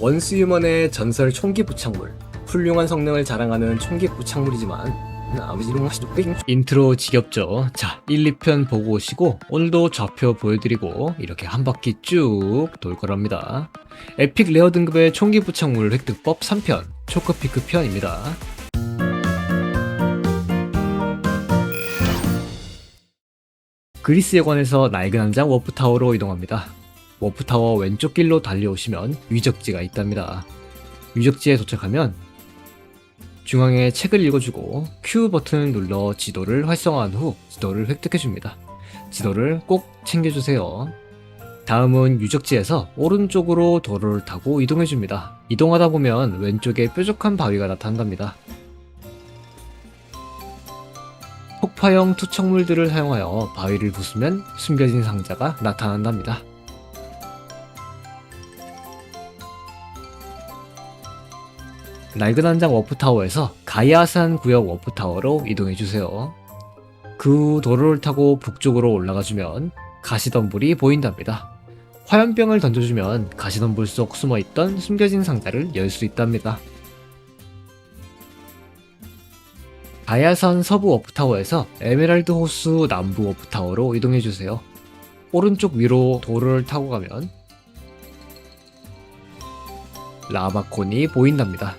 원스유먼의 전설 총기 부착물. 훌륭한 성능을 자랑하는 총기 부착물이지만 아버지는 하시죠. 인트로 지겹죠? 자 1, 2편 보고 오시고 오늘도 좌표 보여드리고 이렇게 한 바퀴 쭉 돌 거랍니다. 에픽 레어 등급의 총기 부착물 획득법 3편 초코피크 편입니다. 그리스 여관에서 낡은 한 장 워프타워로 이동합니다 워프타워 왼쪽 길로 달려오시면 유적지가 있답니다. 유적지에 도착하면 중앙에 책을 읽어주고 Q 버튼을 눌러 지도를 활성화한 후 지도를 획득해줍니다. 지도를 꼭 챙겨주세요. 다음은 유적지에서 오른쪽으로 도로를 타고 이동해줍니다. 이동하다 보면 왼쪽에 뾰족한 바위가 나타난답니다. 폭파형 투척물들을 사용하여 바위를 부수면 숨겨진 상자가 나타난답니다. 낡은 한장 워프타워에서 가야산 구역 워프타워로 이동해주세요. 그 후 도로를 타고 북쪽으로 올라가주면 가시덤불이 보인답니다. 화염병을 던져주면 가시덤불 속 숨어있던 숨겨진 상자를 열 수 있답니다. 가야산 서부 워프타워에서 에메랄드 호수 남부 워프타워로 이동해주세요. 오른쪽 위로 도로를 타고 가면 라바콘이 보인답니다.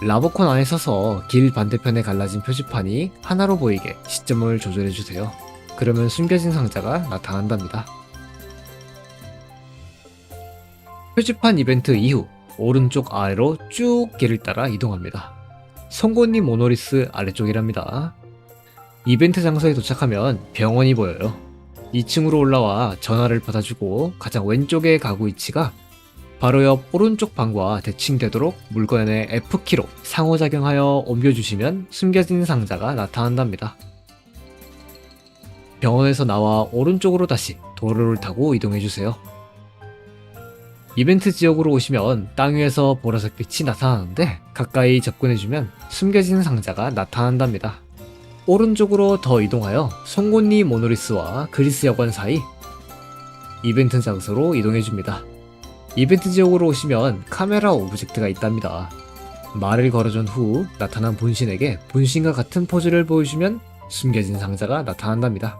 라버콘 안에 서서 길 반대편에 갈라진 표지판이 하나로 보이게 시점을 조절해주세요. 그러면 숨겨진 상자가 나타난답니다. 표지판 이벤트 이후 오른쪽 아래로 쭉 길을 따라 이동합니다. 송곳니 모노리스 아래쪽이랍니다. 이벤트 장소에 도착하면 병원이 보여요. 2층으로 올라와 전화를 받아주고 가장 왼쪽의 가구 위치가 바로 옆 오른쪽 방과 대칭되도록 물건의 F키로 상호작용하여 옮겨주시면 숨겨진 상자가 나타난답니다. 병원에서 나와 오른쪽으로 다시 도로를 타고 이동해주세요. 이벤트 지역으로 오시면 땅 위에서 보라색 빛이 나타나는데 가까이 접근해주면 숨겨진 상자가 나타난답니다. 오른쪽으로 더 이동하여 송곳니 모노리스와 그리스 여관 사이 이벤트 장소로 이동해줍니다. 이벤트 지역으로 오시면 카메라 오브젝트가 있답니다. 말을 걸어준 후 나타난 본신에게 본신과 같은 포즈를 보여주면 숨겨진 상자가 나타난답니다.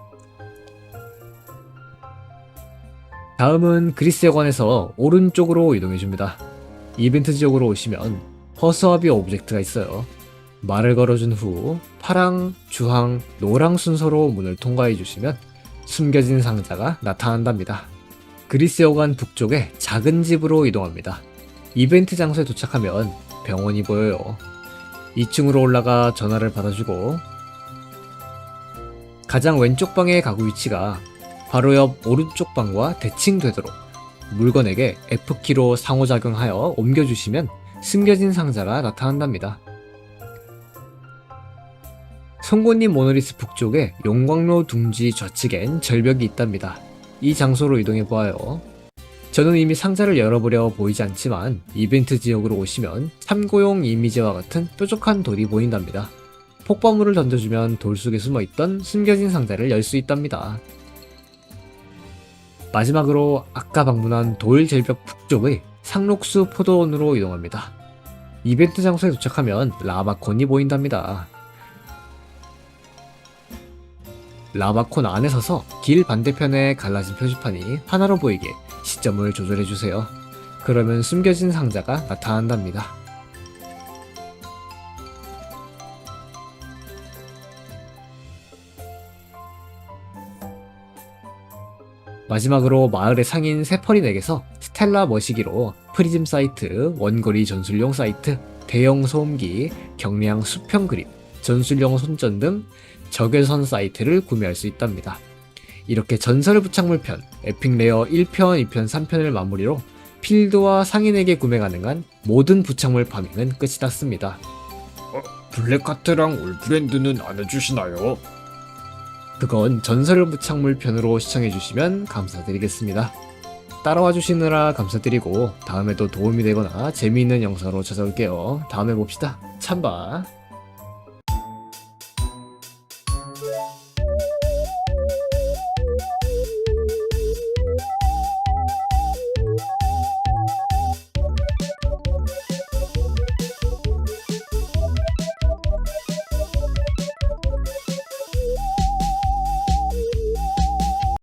다음은 그리스 여관에서 오른쪽으로 이동해줍니다. 이벤트 지역으로 오시면 허스와비 오브젝트가 있어요. 말을 걸어준 후 파랑, 주황, 노랑 순서로 문을 통과해 주시면 숨겨진 상자가 나타난답니다. 그리스 여관 북쪽에 작은 집으로 이동합니다. 이벤트 장소에 도착하면 병원이 보여요. 2층으로 올라가 전화를 받아주고 가장 왼쪽 방의 가구 위치가 바로 옆 오른쪽 방과 대칭되도록 물건에게 F키로 상호작용하여 옮겨주시면 숨겨진 상자가 나타난답니다. 송곳니 모노리스 북쪽에 용광로 둥지 좌측엔 절벽이 있답니다. 이 장소로 이동해 보아요. 저는 이미 상자를 열어보려 보이지 않지만 이벤트 지역으로 오시면 참고용 이미지와 같은 뾰족한 돌이 보인답니다. 폭발물을 던져주면 돌 속에 숨어있던 숨겨진 상자를 열 수 있답니다. 마지막으로 아까 방문한 돌 절벽 북쪽의 상록수 포도원으로 이동합니다. 이벤트 장소에 도착하면 라바콘이 보인답니다. 라바콘 안에 서서 길 반대편에 갈라진 표지판이 하나로 보이게 시점을 조절해주세요. 그러면 숨겨진 상자가 나타난답니다. 마지막으로 마을의 상인 세퍼린에게서 스텔라 머시기로 프리즘 사이트, 원거리 전술용 사이트, 대형 소음기, 경량 수평 그립, 전술용 손전 등 적외선 사이트를 구매할 수 있답니다. 이렇게 전설 부착물 편, 에픽 레어 1편, 2편, 3편을 마무리로 필드와 상인에게 구매 가능한 모든 부착물 파밍은 끝이 났습니다. 블랙카트랑 올브랜드는 안 해주시나요? 그건 전설 부착물 편으로 시청해주시면 감사드리겠습니다. 따라와 주시느라 감사드리고 다음에도 도움이 되거나 재미있는 영상으로 찾아올게요. 다음에 봅시다. 참바. Música